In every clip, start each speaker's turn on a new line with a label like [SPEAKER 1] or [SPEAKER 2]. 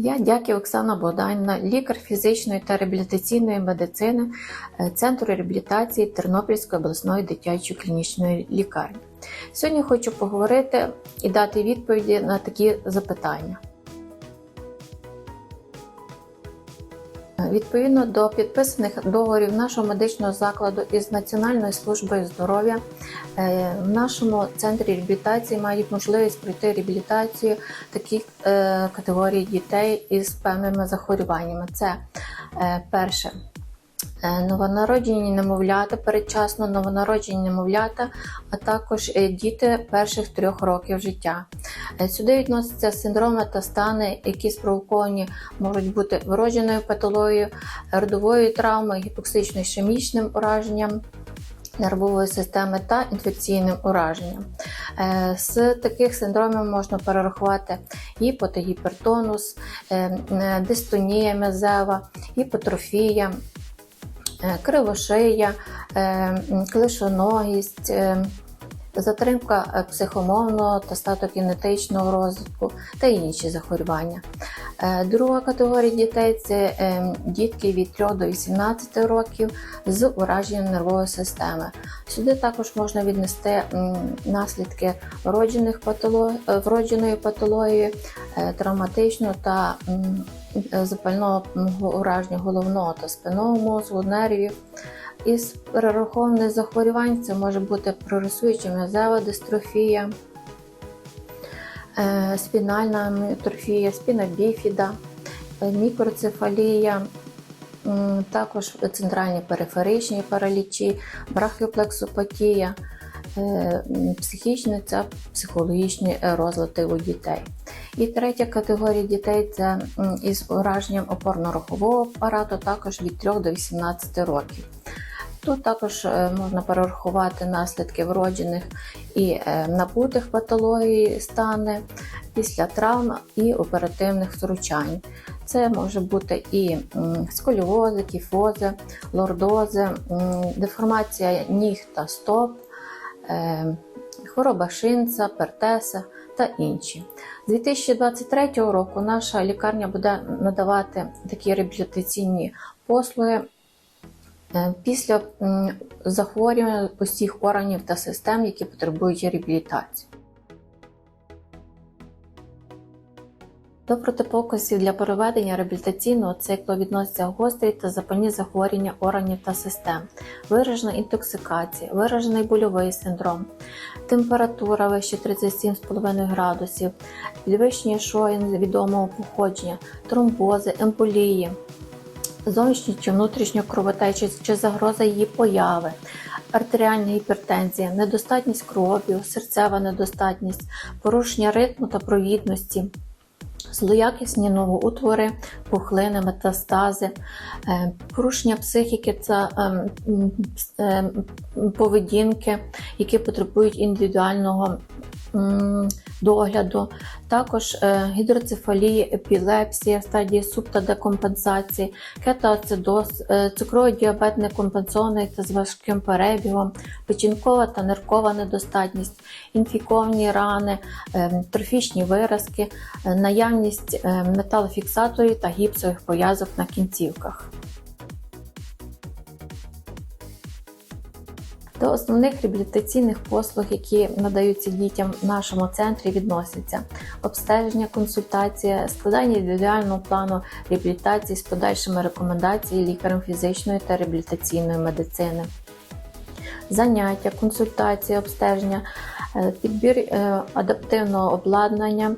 [SPEAKER 1] Я дякую Оксана Богданівна, лікар фізичної та реабілітаційної медицини е, Центру реабілітації Тернопільської обласної дитячої клінічної лікарні. Сьогодні хочу поговорити і дати відповіді на такі запитання. Відповідно до підписаних договорів нашого медичного закладу із Національною службою здоров'я е, в нашому центрі реабілітації мають можливість пройти реабілітацію таких е, категорій дітей із певними захворюваннями. Це е, перше. Новонароджені немовлята, передчасно новонароджені немовлята, а також діти перших трьох років життя. Е, Сюди відносяться синдроми та стани, які спровоковані можуть бути вродженою патологією, родовою травмою, гіпоксично-ішемічним ураженням нервової системи та інфекційним ураженням. Е, З таких синдромів можна перерахувати гіпотогіпертонус, е, дистонія мезева, гіпотрофія, кривошия, клишоногість, затримка е, психомовного та статокінетичного розвитку та інші захворювання. Е, Друга категорія дітей це е, дітки від 3 до 18 років з ураженням нервової системи. Сюди також можна віднести наслідки вроджених патолог... е, вродженої патології, травматичного та запального ураження головного та спинного мозку, нервів. Із перерахованих захворювань це може бути прогресуюча м'язева дистрофія, е, спінальна міотрофія, спіна біфіда, е, мікроцефалія, також центральні периферичні паралічі, брахіоплексопатія, е, психічні та психологічні розлади у дітей. І третя категорія дітей це із ураженням опорно-рухового апарату, також від 3 до 18 років. Тут також е, можна перерахувати наслідки вроджених і е, набутих патологій стани після травм і оперативних втручань. Це може бути і сколіози, кіфози, лордози, деформація ніг та стоп, е, хвороба шинца, пертеса та інші. З 2023 року наша лікарня буде надавати такі реабілітаційні послуги після м, захворювань усіх органів та систем, які потребують реабілітації. До протипоказів для проведення реабілітаційного циклу відносяться гострі та запальні захворювання органів та систем, виражена інтоксикація, виражений больовий синдром, температура вище 37,5 градусів, підвищення шоїн відомого походження, тромбози, емболії, зовнішньої чи внутрішньої кровотечі чи загроза її появи, артеріальна гіпертензія, недостатність крові, серцева недостатність, порушення ритму та провідності. Злоякісні новоутвори, пухлини, метастази, е, порушення психіки та е, м, поведінки, які потребують індивідуального догляду, також е, гідроцефалія, епілепсія стадії суб та кетоацидоз, е, цукровий діабет некомпенсований та з важким перебігом, печінкова та ниркова недостатність, інфіковані рани, е, трофічні виразки, наявність металофіксаторів та гіпсових пов'язок на кінцівках. До основних реабілітаційних послуг, які надаються дітям в нашому центрі, відносяться обстеження, консультація, складання індивідуального плану реабілітації з подальшими рекомендаціями лікарем фізичної та реабілітаційної медицини, заняття, консультація, обстеження, е, підбір е, адаптивного обладнання.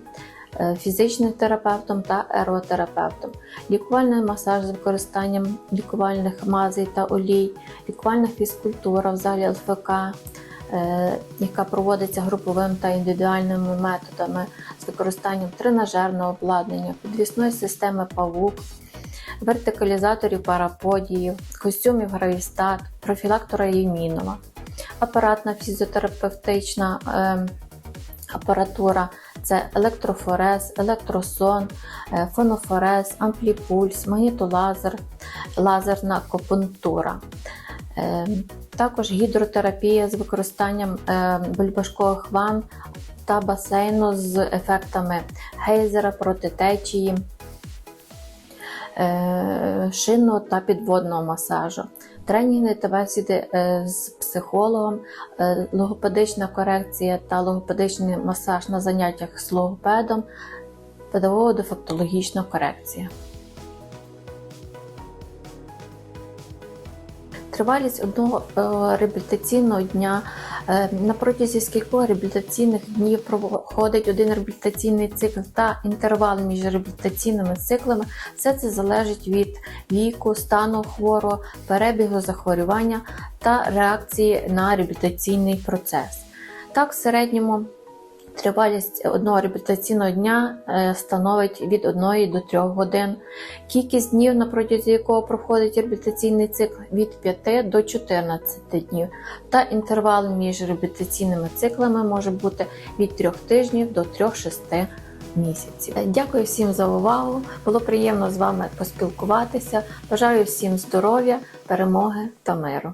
[SPEAKER 1] Е, Фізичним терапевтом та аеротерапевтом, лікувальний масаж з використанням лікувальних мазей та олій, лікувальна фізкультура в залі ЛФК, е, яка проводиться груповим та індивідуальними методами з використанням тренажерного обладнання, підвісної системи павук, вертикалізаторів параподіїв, костюмів гравістат, профілактора Ємінова, апаратна фізіотерапевтична е, апаратура. Це електрофорез, електросон, е, фонофорез, ампліпульс, магнітолазер, лазерна акупунктура. Е, Також гідротерапія з використанням е, бульбашкових ванн та басейну з ефектами гейзера проти течії, шинного та підводного масажу. Тренінги та бесіди е, з психологом, е, логопедична корекція та логопедичний масаж на заняттях з логопедом, педагого-дефектологічна корекція. Тривалість одного е, реабілітаційного дня е, на протязі скількох реабілітаційних днів проходить один реабілітаційний цикл та інтервал між реабілітаційними циклами. Все це залежить від віку, стану хворого, перебігу захворювання та реакції на реабілітаційний процес. Так, в середньому Тривалість одного реабілітаційного дня е, становить від 1 до 3 годин. Кількість днів, на протязі якого проходить реабілітаційний цикл, від 5 до 14 днів. Та інтервал між реабілітаційними циклами може бути від 3 тижнів до 3-6 місяців. Дякую всім за увагу. Було приємно з вами поспілкуватися. Бажаю всім здоров'я, перемоги та миру.